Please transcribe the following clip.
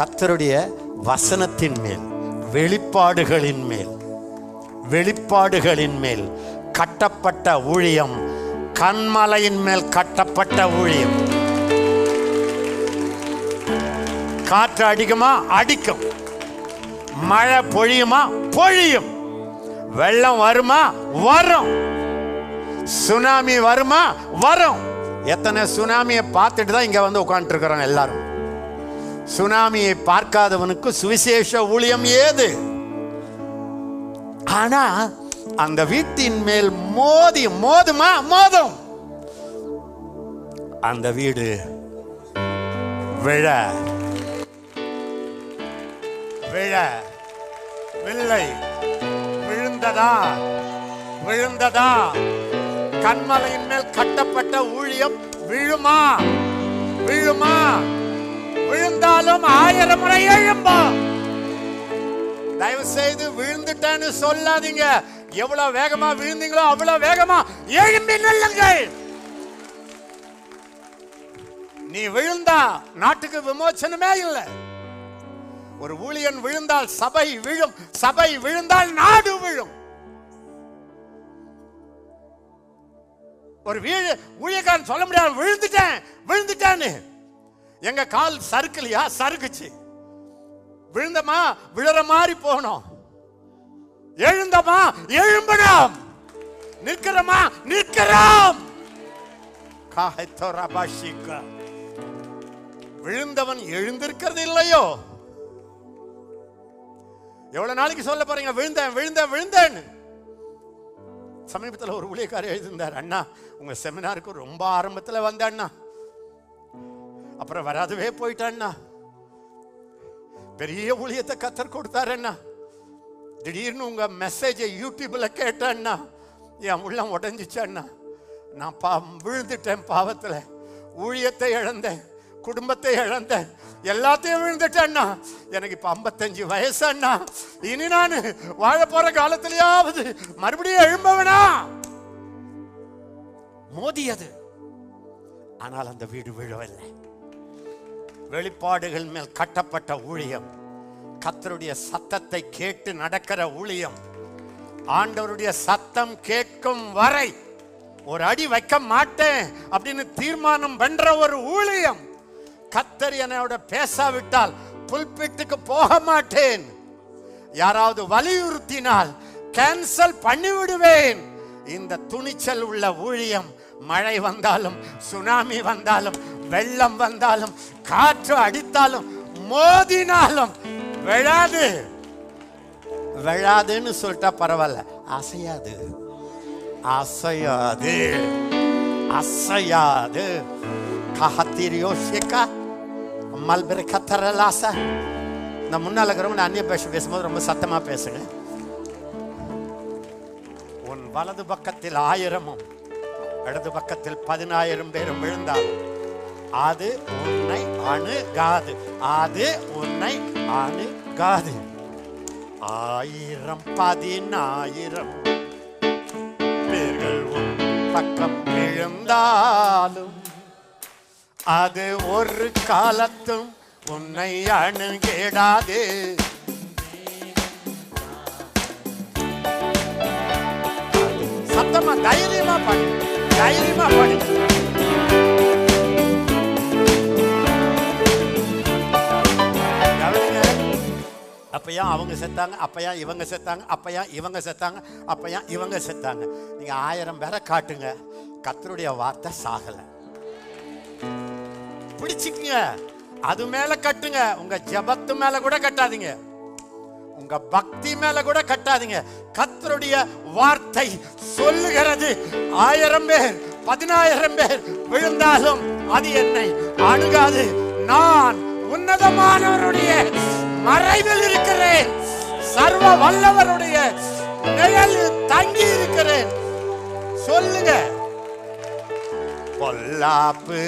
கத்தருடைய வசனத்தின் மேல் வெளிப்பாடுகளின் மேல் வெளிப்பாடுகளின் மேல் கட்டப்பட்ட ஊழியம் கண்மலையின் மேல் கட்டப்பட்ட ஊழியம். காற்று அடிக்குமா? அடிக்கும். மழை பொழியுமா? பொழியும். வெள்ளம் வருமா? வரும். சுனாமி வருமா? வரும். எத்தனை சுனாமியை பார்த்துட்டு தான் இங்க வந்து உட்காந்துருக்கிறோம் எல்லாரும். சுனாமியை பார்க்காதவனுக்கு சுவிசேஷ ஊழியம் ஏது? ஆனா அந்த வீட்டின் மேல் மோதி மோதுமா? மோதும். அந்த வீடு விழ விழ வில்லை விழுந்ததா? விழுந்ததா? கண்மலையின் மேல் கட்டப்பட்ட ஊழியம் விழுமா? விழுமா? விழுந்தாலும் ஆயிரம் முறை எழும்பா. தயவு செய்து விழுந்துட்டேன்னு சொல்லாதீங்க. எவ்வளவு வேகமா விழுந்தீங்களோ அவ்வளவு வேகமா எழும்பி நில்லுங்கள். நீ விழுந்தா நாட்டுக்கு விமோச்சனமே இல்லை. ஒரு ஊழியன் விழுந்தால் சபை விழும். சபை விழுந்தால் நாடு விழும். ஒரு வீழ ஊழியக்காரன் சொல்ல முடியாது விழுந்துட்டேன் விழுந்துட்டேன்னு. எங்க கால் சறுக்கலையா? சறுக்குச்சு. விழுந்தமா? விழுற மாதிரி போனோம் எழுந்தமா? எழும்பணும். நிற்கிறோமா? நிற்கிறோம். விழுந்தவன் எழுந்திருக்கிறது இல்லையோ? எவ்வளவு நாளைக்கு சொல்ல போறீங்க? விழுந்தேன் விழுந்தேன் விழுந்தேன் சமீபத்தில் ஒரு ஊழியக்காரர் எழுதியிருந்தார் அண்ணா உங்க செமினாருக்கு ரொம்ப ஆரம்பத்தில் வந்த அண்ணா. அப்புறம் வராதவே போயிட்டாண்ணா பெரிய ஊழியத்தை கத்தர் கொடுத்தாரு அண்ணா திடீர்னு உங்க மெசேஜை யூடியூப்ல கேட்டேன்னா? என் உள்ளம் உடஞ்சிச்சு நான் பா விழுந்துட்டேன் பாவத்தில். ஊழியத்தை இழந்தேன் குடும்பத்தை இழந்தேன் எல்லாத்தையும் விழுந்துட்டேன்னா? எனக்கு இப்போ ஐம்பத்தஞ்சு வயசுன்னா? இனி நான் வாழ போற காலத்திலேயாவது மறுபடியும் எழும்பவனா? மோதியது ஆனால் அந்த வீடு விழவில்லை. வெளிப்பாடுகள் மேல் கட்டப்பட்ட ஊழியம். கத்தருடைய சத்தத்தை கேட்டு நடக்கிற ஊழியம். ஆண்டவருடைய சத்தம் கேட்கும் வரை ஒரு அடி வைக்க மாட்டேன் அப்படின்னு தீர்மானம் பண்ற ஒரு ஊழியம். கத்தர் என்னோட பேசாவிட்டால் புல்பிட்டுக்கு போக மாட்டேன். யாராவது வலியுறுத்தினால் கேன்சல் பண்ணிவிடுவேன். இந்த துணிச்சல் உள்ள ஊழியம் மழை வந்தாலும் சுனாமி வந்தாலும் வெள்ளம் வந்தாலும் காற்று அடித்தாலும் மோதினாலும் விழாது. விழாதுன்னு சொல்லிட்டா பரவாயில்ல. அசையாது. அசையாது. அசையாது. கஹத்திரியோ ஷேக்கா மல்பெரி கத்தரலாசா. நான் முன்னால இருக்கிறவங்க நான் அந்நிய பேச பேசும்போது ரொம்ப சத்தமாக பேசுங்க. உன் வலது பக்கத்தில் ஆயிரமும் இடது பக்கத்தில் பதினாயிரம் பேரும் விழுந்தாலும் அது உன்னை அணுகாது. அது உன்னை அணுகாது. ஆயிரம் பதினாயிரம் பேர்கள் உன் பக்கம் விழுந்தாலும் அது ஒரு காலத்தும் உன்னை அணுகிடாது. சத்தமா தைரியமா பாடு. தைரியமா பாடு. அப்ப ஏன் அவங்க செத்தாங்க அப்ப ஏன் இவங்க செத்தாங்க அப்பையா இவங்க செத்தாங்க அப்ப ஏன் இவங்க செத்தாங்க. நீங்க ஆயிரம் பேரை காட்டுங்க. கத்தருடைய வார்த்தை சாகல. பிடிச்சுக்குங்க. அது மேல கட்டுங்க. உங்க ஜெபத்து மேல கூட கட்டாதீங்க. உங்க பக்தி மேல கூட கட்டாதீங்க. கத்தருடைய வார்த்தை சொல்லுகிறது. ஆயிரம் பேர் பதினாயிரம் பேர் விழுந்தாலும் அது என்னை அணுகாது. நான் உன்னதமானவருடைய மறைவில் இருக்கிறேன். சர்வ வல்லவருடைய நிழலில் தங்கி இருக்கிறேன். சொல்லுங்க. பொல்லாப்பு.